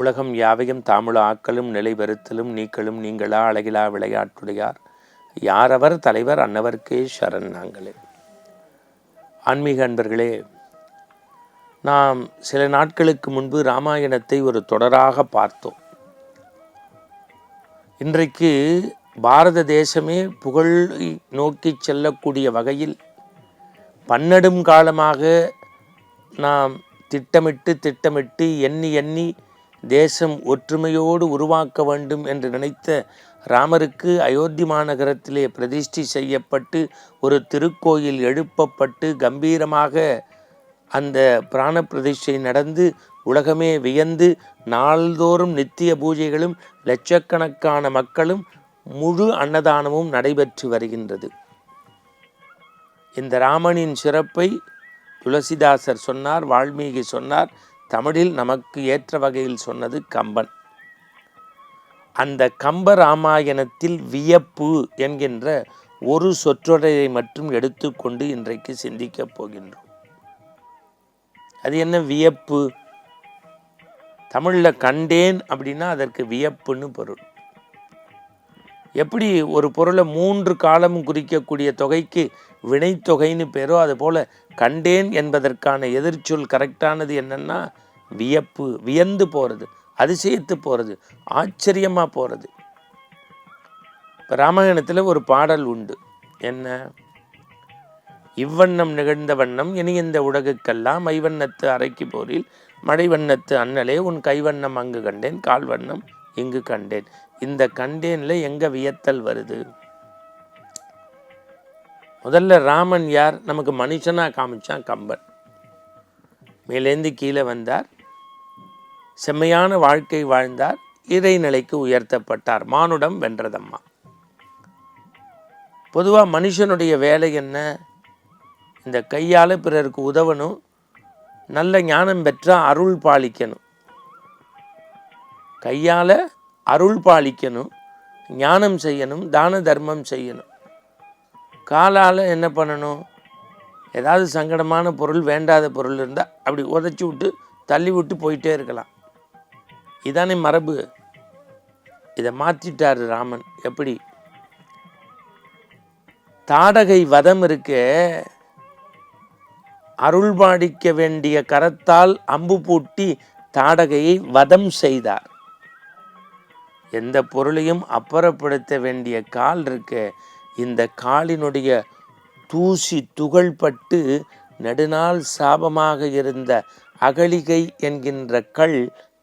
உலகம் யாவையும் தாமுள ஆக்கலும் நிலை பெறுத்தலும் நீக்கலும் நீங்களா அழகிலா விளையாட்டுடையார். யாரவர் தலைவர் அன்னவர்க்கே சரண் நாங்களே. ஆன்மீக அன்பர்களே நாம் சில நாட்களுக்கு முன்பு ராமாயணத்தை ஒரு தொடராக பார்த்தோம். இன்றைக்கு பாரத தேசமே புகழ் நோக்கி செல்லக்கூடிய வகையில் பன்னெடும் காலமாக நாம் திட்டமிட்டு திட்டமிட்டு எண்ணி எண்ணி தேசம் ஒற்றுமையோடு உருவாக்க வேண்டும் என்று நினைத்த ராமருக்கு அயோத்தி மாநகரத்திலே பிரதிஷ்டி செய்யப்பட்டு ஒரு திருக்கோயில் எழுப்பப்பட்டு கம்பீரமாக அந்த பிராண பிரதிஷ்டை நடந்து உலகமே வியந்து நாள்தோறும் நித்திய பூஜைகளும் லட்சக்கணக்கான மக்களும் முழு அன்னதானமும் நடைபெற்று வருகின்றது. இந்த ராமனின் சிறப்பை துளசிதாசர் சொன்னார் வால்மீகி சொன்னார் தமிழில் நமக்கு ஏற்ற வகையில் சொன்னது கம்பன். அந்த கம்ப ராமாயணத்தில் வியப்பு என்கின்ற ஒரு சொற்றொடரை மட்டும் எடுத்துக்கொண்டு இன்றைக்கு சிந்திக்கப் போகின்றோம். அது என்ன வியப்பு? தமிழில் கண்டேன் அப்படின்னா அதற்கு வியப்புன்னு பொருள். எப்படி ஒரு பொருளை மூன்று காலம் குறிக்கக்கூடிய தொகைக்கு வினைத்தொகைன்னு பேரோ அதுபோல் கண்டேன் என்பதற்கான எதிர்ச்சொல் கரெக்டானது என்னென்னா வியப்பு வியந்து போகிறது அதிசயித்து போகிறது ஆச்சரியமாக போகிறது இப்போ ராமாயணத்தில் ஒரு பாடல் உண்டு. என்ன? இவ்வண்ணம் நிகழ்ந்த வண்ணம் இனி இந்த உலகுக்கெல்லாம் மைவண்ணத்து அரைக்கு போரில் மழை வண்ணத்து அண்ணலே உன் கைவண்ணம் அங்கு கண்டேன் கால்வண்ணம் இங்கு கண்டேன். இந்த கண்டேன்ல எங்கே வியத்தல் வருது? முதல்ல ராமன் யார்? நமக்கு மனுஷனாக காமிச்சான் கம்பன். மேலேந்து கீழே வந்தார். செம்மையான வாழ்க்கை வாழ்ந்தார். இறைநிலைக்கு உயர்த்தப்பட்டார். மானுடம் வென்றதம்மா. பொதுவாக மனுஷனுடைய வேலை என்ன? இந்த கையால் பிறருக்கு உதவணும். நல்ல ஞானம் பெற்றால் அருள் பாலிக்கணும். கையால் அருள் பாலிக்கணும். ஞானம் செய்யணும். தான தர்மம் செய்யணும். காலால் என்ன பண்ணணும்? ஏதாவது சங்கடமான பொருள் வேண்டாத பொருள் இருந்தால் அப்படி உதச்சி விட்டு தள்ளி விட்டு போயிட்டே இருக்கலாம். இதானே மரபு. இதை மாற்றிட்டார் ராமன். எப்படி? தாடகை வதம் இருக்க அருள்பாடிக்க வேண்டிய கரத்தால் அம்பு பூட்டி தாடகையை வதம் செய்தார். எந்த பொருளையும் அப்புறப்படுத்த வேண்டிய கால் இருக்க இந்த காலினுடைய தூசி துகள்பட்டு நெடுநாள் சாபமாக இருந்த அகலிகை என்கின்ற கல்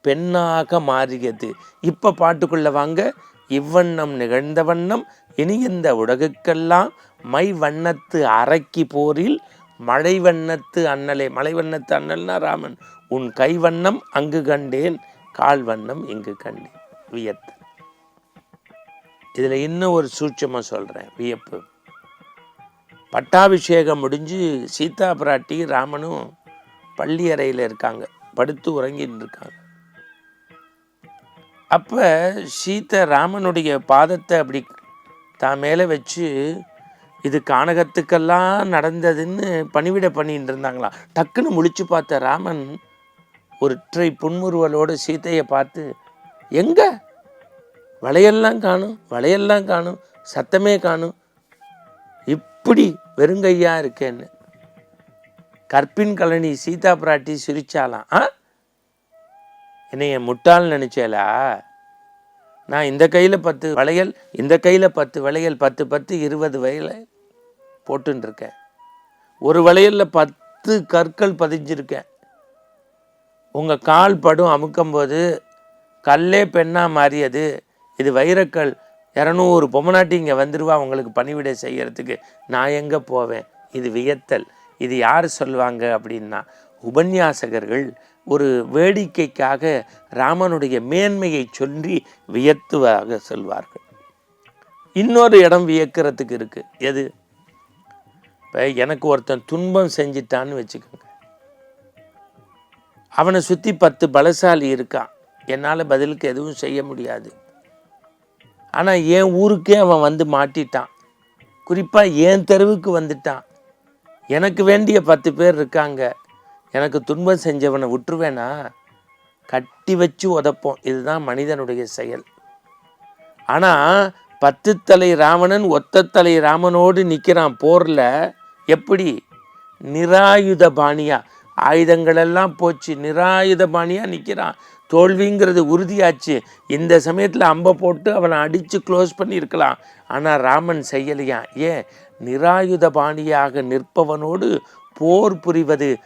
பெண்ணாக மாறியது. இப்போ பாட்டுக்குள்ள வாங்க. இவ்வண்ணம் நிகழ்ந்த வண்ணம் இனி இந்த உலகுக்கெல்லாம் மை வண்ணத்து அரைக்கி போரில் மழை வண்ணத்து அண்ணலே. மலை வண்ணத்து அண்ணல்னா ராமன். உன் கை வண்ணம் அங்கு கண்டேன் கால் வண்ணம் இங்கு கண்டேன். வியத்து இதில் இன்னும் ஒரு சூட்சமாக சொல்கிறேன் வியப்பு. பட்டாபிஷேகம் முடிஞ்சு சீதா பிராட்டி ராமனும் பள்ளி அறையில் இருக்காங்க படுத்து உறங்கின்னு இருக்காங்க. அப்போ சீத்தை ராமனுடைய பாதத்தை அப்படி தான் மேலே வச்சு இது கானகத்துக்கெல்லாம் நடந்ததுன்னு பணிவிட பண்ணிட்டு இருந்தாங்களாம் டக்குன்னு முழிச்சு பார்த்த ராமன் ஒரு ட்ரை புன்முறுவலோடு சீத்தையை பார்த்து எங்கே? வளையெல்லாம் காணும் வளையெல்லாம் காணும் சத்தமே காணும். இப்படி வெறுங்கையாக இருக்கேன்னு. கற்பின் கழனி சீதா பிராட்டி சிரிச்சாலாம் ஆ? என்னைய முட்டால் நினச்சேலா நான் இந்த கையில் பத்து வளையல் இந்த கையில் பத்து வளையல் பத்து பத்து இருபது வயலை போட்டுருக்கேன் ஒரு வளையலில் பத்து கற்கள் பதிஞ்சிருக்கேன். உங்கள் கால் படும் அமுக்கும்போது கல்லே பெண்ணாக மாறியது. இது வைரக்கல். இரநூறு பொம்மநாட்டி இங்கே வந்துருவா உங்களுக்கு பணிவிடை செய்கிறதுக்கு நான் எங்கே போவேன்? இது வியத்தல். இது யார் சொல்லுவாங்க அப்படின்னா உபன்யாசகர்கள் ஒரு வேடிக்கைக்காக ராமனுடைய மேன்மையை சொல்லி வியத்துவாக சொல்வார்கள். இன்னொரு இடம் வியக்கிறதுக்கு இருக்குது எது? இப்போ எனக்கு ஒருத்தன் துன்பம் செஞ்சிட்டான்னு வச்சுக்கோங்க. அவனை சுற்றி பத்து பலசாலி இருக்கான். என்னால் பதிலுக்கு எதுவும் செய்ய முடியாது. ஆனால் என் ஊருக்கே அவன் வந்து மாட்டிட்டான். குறிப்பாக என் தெருவுக்கு வந்துட்டான். எனக்கு வேண்டிய பத்து பேர் இருக்காங்க. எனக்கு துன்பம் செஞ்சவனை விட்டுருவேனா? கட்டி வச்சு உதப்போம். இதுதான் மனிதனுடைய செயல். ஆனால் பத்து தலை ராவணன் ஒத்த தலை ராமனோடு நிற்கிறான் போரில். எப்படி? நிராயுத பாணியாக ஆயுதங்களெல்லாம் போச்சு. நிராயுதபாணியாக நிற்கிறான் தோல்விங்கிறது உறுதியாச்சு. இந்த சமயத்தில் அம்பை போட்டு அவனை அடித்து க்ளோஸ் பண்ணியிருக்கலாம். ஆனால் ராமன் செய்யலையா? ஏன் நிராயுதபாணியாக நிற்பவனோடு போர் புரிவது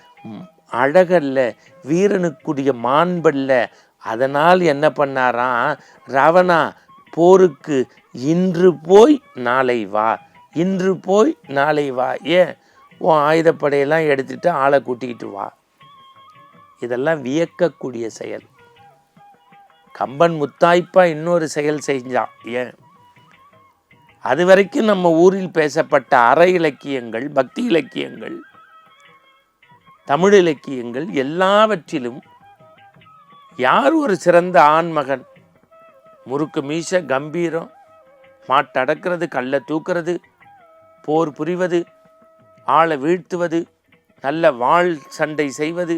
அழகல்ல வீரனுக்குரிய மாண்பல்ல. அதனால் என்ன பண்ணாராம்? ராவணா போருக்கு இன்று போய் நாளை வா. இன்று போய் நாளை வா. ஏன் உன் ஆயுதப்படையெல்லாம் எடுத்துட்டு ஆளை கூட்டிக்கிட்டு வா. இதெல்லாம் வியக்கக்கூடிய செயல். கம்பன் முத்தாய்ப்பாக இன்னொரு செயல் செஞ்சான். ஏன்? அது வரைக்கும் நம்ம ஊரில் பேசப்பட்ட அற இலக்கியங்கள் பக்தி இலக்கியங்கள் தமிழ் இலக்கியங்கள் எல்லாவற்றிலும் யார் ஒரு சிறந்த ஆண்மகன்? முறுக்கு மீச கம்பீரம் மாட்டடக்கிறது கல்லை தூக்கிறது போர் புரிவது ஆளை வீழ்த்துவது நல்ல வாழ் சண்டை செய்வது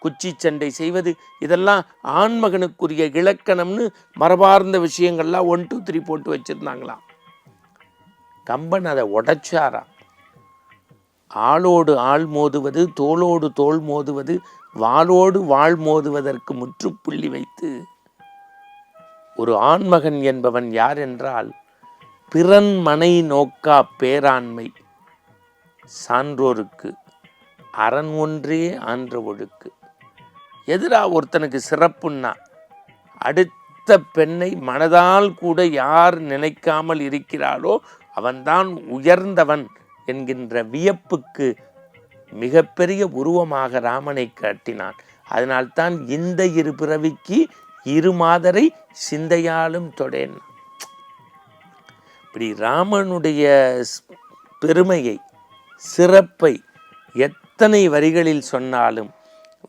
குச்சி சண்டை செய்வது இதெல்லாம் ஆண்மகனுக்குரிய இலக்கணம்னு மரபார்ந்த விஷயங்கள்லாம் ஒன் டூ த்ரீ போட்டு வச்சிருந்தாங்களாம். கம்பன் அதை உடைச்சாராம். ஆளோடு ஆள் மோதுவது தோளோடு தோள் மோதுவது வாளோடு வாழ் மோதுவதற்கு முற்றுப்புள்ளி வைத்து ஒரு ஆண்மகன் என்பவன் யார் என்றால் பிறன் மனை நோக்கா பேராண்மை. சான்றோருக்கு அரண் ஒன்றே ஆன்ற ஒழுக்கு. எதிரா ஒருத்தனுக்கு சிறப்புன்னா அடுத்த பெண்ணை மனதால் கூட யார் நினைக்காமல் இருக்கிறாளோ அவன்தான் உயர்ந்தவன் என்கின்ற வியப்புக்கு மிகப்பெரிய உருவமாக ராமனை காட்டினான். அதனால்தான் இந்த இரு பிறவிக்கு இரு மாதரை சிந்தையாலும் தொடேன். இப்படி ராமனுடைய பெருமையை சிறப்பை எத்தனை வரிகளில் சொன்னாலும்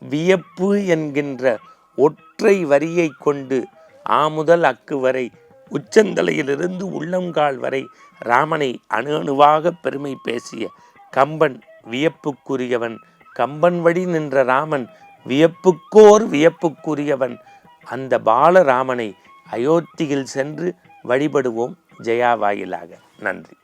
வியப்பு என்கின்ற ஒற்றை வரியை கொண்டு ஆ முதல் அக்கு வரை உச்சந்தலையிலிருந்து உள்ளங்கால் வரை ராமனை அணு அணுவாக பெருமை பேசிய கம்பன் வியப்புக்குரியவன். கம்பன் வழி நின்ற ராமன் வியப்புக்கோர் வியப்புக்குரியவன். அந்த பாலராமனை அயோத்தியில் சென்று வழிபடுவோம். ஜெயா வாயிலாக. நன்றி.